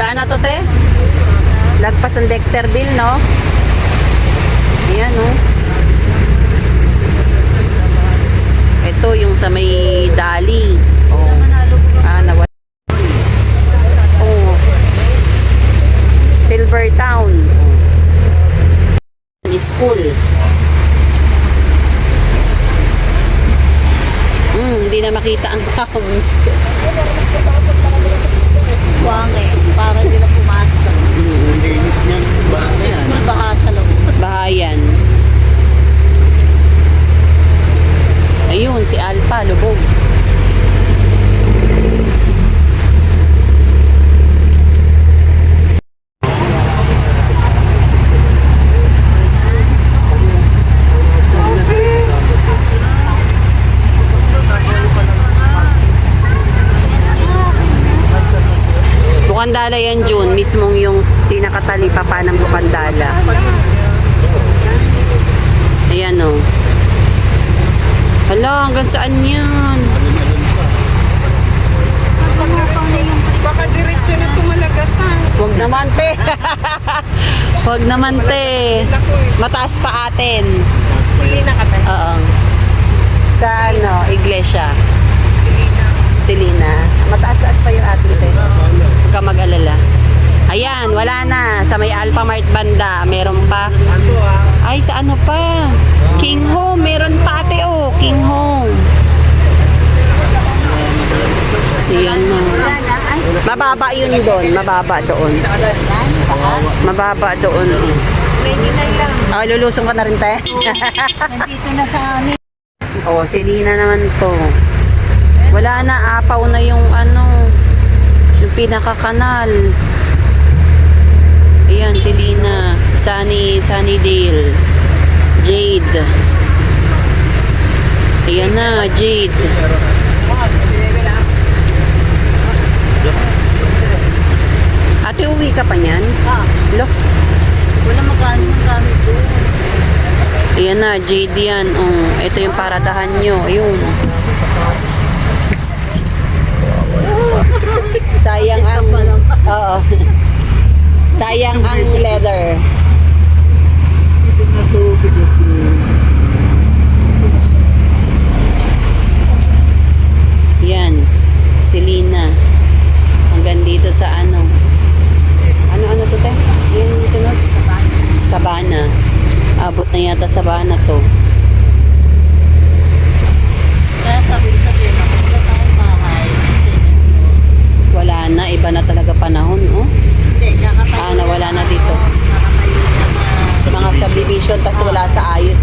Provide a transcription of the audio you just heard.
Saan na to, te? Lagpas ang Dexterville, no? Ayan, no? Ito, yung sa may Dali. Oh. Ah, nawala. Oh. Silver Town. School. Hmm, hindi na makita ang house. Bukandala yan, June. Mismong yung pinakatalipapa ng Bukandala. Ayan o. Hala, hanggang saan yan? Baka diretso na tumalagasan. Huwag naman, te. Huwag naman, te. Mataas pa atin. Silina ka tayo. Oo. Sa ano, iglesia. Selina. Mataas-taas pa yung atin, te. Huwag ka mag-alala. Ayan, wala na. Sa may Alpha Mart banda, meron pa. Ay, sa ano pa? King Home, meron pa ate, oh. King Home. Ayan na. Mababa yun doon. Mababa doon. Mababa doon. Ah, lulusong ka na rin, te. Nandito na sa amin. oh, si Lina naman to. Wala na, apaw na yung ano, yung pinakakanal. Ayan, si Lina. Sunny, Sunnydale. Jade. Ayan na, Jade. Ate, uwi ka pa niyan? Ah, Look. wala magkano ng gamit doon. Ayan na, Jade yan. Oh, ito yung paradahan nyo. Ayun. Sayang ang... Oo. Sayang ang leather. Yan. Selena. Hanggang dito sa ano. Ano-ano to, te? Yung sunod? Sabana. Abot na yata Sabana to. Kaya sabi sa kung wala tayong bahay. Wala na. Iba na talaga panahon, oh. Hindi, kakatayo Ah, nawala na dito. ano, Nakatayo yan na Mga subdivision, tas wala sa ayos